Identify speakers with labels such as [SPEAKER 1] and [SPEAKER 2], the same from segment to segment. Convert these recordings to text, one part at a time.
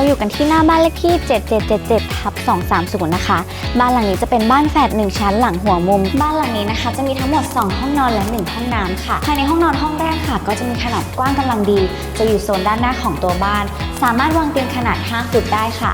[SPEAKER 1] เราอยู่กันที่หน้าบ้านเลขที่ 7777ทับ230 นะคะ บ้านหลังนี้จะเป็นบ้านแฝด1 ชั้นหลังหัวมุม บ้านหลังนี้นะคะ จะมีทั้งหมด 2 ห้องนอนและ 1 ห้องน้ำค่ะ ภายในห้องนอนห้องแรกค่ะ ก็จะมีขนาดกว้างกำลังดี จะอยู่โซนด้านหน้าของตัวบ้าน สามารถวางเตียงขนาด 5 ฟุตได้ค่ะ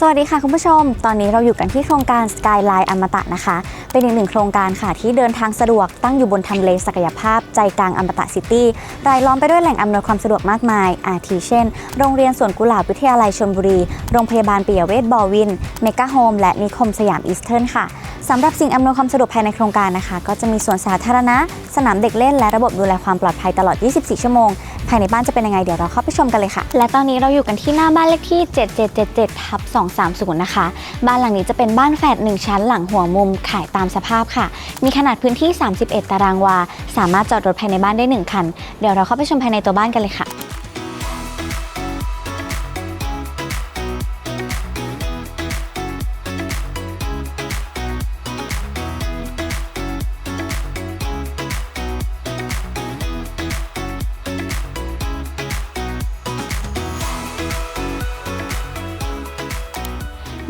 [SPEAKER 1] สวัสดีค่ะคุณผู้ชม ตอนนี้เราอยู่กันที่โครงการ Skyline อมตะนะคะ เป็นอีกหนึ่งโครงการค่ะที่เดินทางสะดวกตั้งอยู่บนทำเลศักยภาพใจกลางอมตะซิตี้รายล้อมไปด้วยแหล่งอำนวยความสะดวกมากมาย อาทิเช่น โรงเรียนสวนกุหลาบวิทยาลัยชลบุรี โรงพยาบาลปิยเวชบอวิน เมกะโฮม และนิคมสยามอีสเทิร์นค่ะสำหรับสิ่งอำนวยความสะดวกภายในโครงการนะคะ ก็จะมีสวนสาธารณะ สนามเด็กเล่น และระบบดูแลความปลอดภัยตลอด 24 ชั่วโมง ภายในบ้านจะเป็นยังไงเดี๋ยวเราเข้าไปชมกันเลยค่ะ และตอนนี้เราอยู่กันที่หน้าบ้านเลขที่ 7777ทับ2 230 นะคะ บ้านหลังนี้จะเป็นบ้านแฝด1 ชั้นหลังหัวมุมขายตามสภาพค่ะ มีขนาดพื้นที่ 31 ตารางวา สามารถจอดรถภายในบ้านได้ 1 คัน เดี๋ยวเราเข้าไปชมภายในตัวบ้านกันเลยค่ะ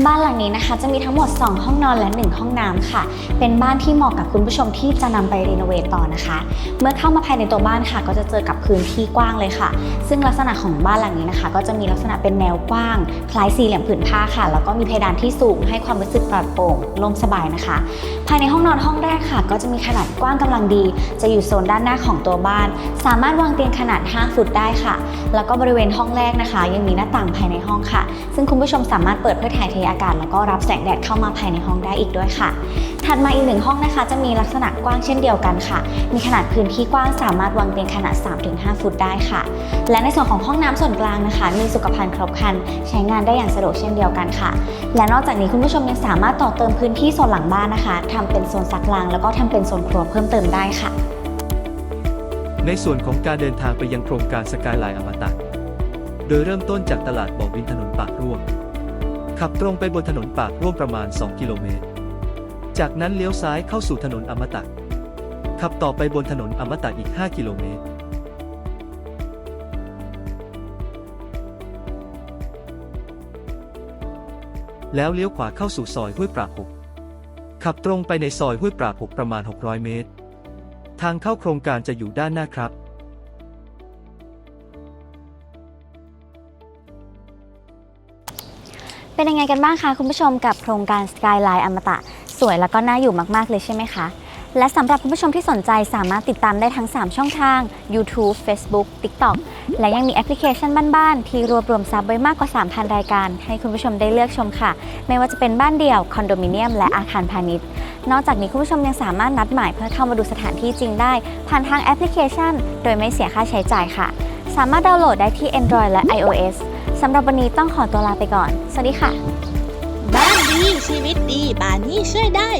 [SPEAKER 1] บ้านหลังนี้นะคะ จะมีทั้งหมด 2 ห้องนอนและ 1 ห้องน้ำค่ะ เป็นบ้านที่เหมาะกับคุณผู้ชมที่จะนำไปรีโนเวทต่อนะคะ เมื่อเข้ามาภายในตัวบ้านค่ะ ก็จะเจอกับพื้นที่กว้างเลยค่ะ ซึ่งลักษณะของบ้านหลังนี้นะคะ ก็จะมีลักษณะเป็นแนวกว้าง คล้ายสี่เหลี่ยมผืนผ้าค่ะ แล้วก็มีเพดานที่สูงให้ความรู้สึกปลอดโปร่งโล่งสบายนะคะ ภายในห้องนอนห้องแรกค่ะ ก็จะมีขนาดกว้างกำลังดี จะอยู่โซนด้านหน้าของตัวบ้าน สามารถวางเตียงขนาด 5 ฟุตได้ค่ะ แล้วก็บริเวณห้องแรกนะคะ ยังมีหน้าต่างภายในห้องค่ะ ซึ่งคุณผู้ชมสามารถเปิดเพื่อถ่ายเทอากาศแล้วก็รับแสงแดดเข้ามาภายในห้องได้อีกด้วยค่ะ ถัดมาอีกหนึ่งห้องนะคะ จะมีลักษณะกว้างเช่นเดียวกันค่ะ มีขนาดพื้นที่กว้างสามารถวางเตียงขนาด 3-5 ฟุตได้ค่ะ และในส่วนของห้องน้ำส่วนกลางนะคะ มีสุขภัณฑ์ครบครัน ใช้งานได้อย่างสะดวกเช่นเดียวกันค่ะ และนอกจากนี้คุณผู้ชมยังสามารถต่อเติมพื้นที่โซนหลังบ้านนะคะทำเป็นโซนซักล้างแล้วก็ทำเป็นโซนครัวเพิ่มเติมได้ค่ะ
[SPEAKER 2] ในส่วนของการเดินทางไปยังโครงการสกายไลน์อมตะโดยเริ่มต้นจากตลาดบ่อวินถนนปากร่วม ขับตรงไปบนถนนปากร่วมประมาณ 2 กิโลเมตร จากนั้นเลี้ยวซ้ายเข้าสู่ถนนอมตะ ขับต่อไปบนถนนอมตะอีก 5 กิโลเมตร แล้วเลี้ยวขวาเข้าสู่ซอยห้วยปราหกขับตรงไปในซอยห้วยปราหกประมาณ 600 เมตร ทางเข้าโครงการจะอยู่ด้านหน้าครับ
[SPEAKER 1] เป็นยังไงกันบ้างคะคุณผู้ชมกับโครงการ Skyline อมตะ สวยแล้วก็น่าอยู่มากๆเลยใช่ไหมคะ และสำหรับคุณผู้ชมที่สนใจสามารถติดตามได้ทั้ง 3 ช่องทาง YouTube Facebook TikTok และยังมีแอปพลิเคชันบ้านๆ ที่รวบรวมซับไว้มากกว่า 3,000 รายการ ให้คุณผู้ชมได้เลือกชมค่ะ ไม่ว่าจะเป็นบ้านเดี่ยว คอนโดมิเนียม และอาคารพาณิชย์ นอกจากนี้คุณผู้ชมยังสามารถนัดหมายเพื่อเข้ามาดูสถานที่จริงได้ ผ่านทางแอปพลิเคชัน โดยไม่เสียค่าใช้จ่ายค่ะ สามารถดาวน์โหลดได้ที่ Android และ iOS สำหรับวันนี้ต้องขอตัวลาไปก่อน สวัสดีค่ะ
[SPEAKER 3] บ้านดีชีวิตดีบ้านนี้ช่วยได้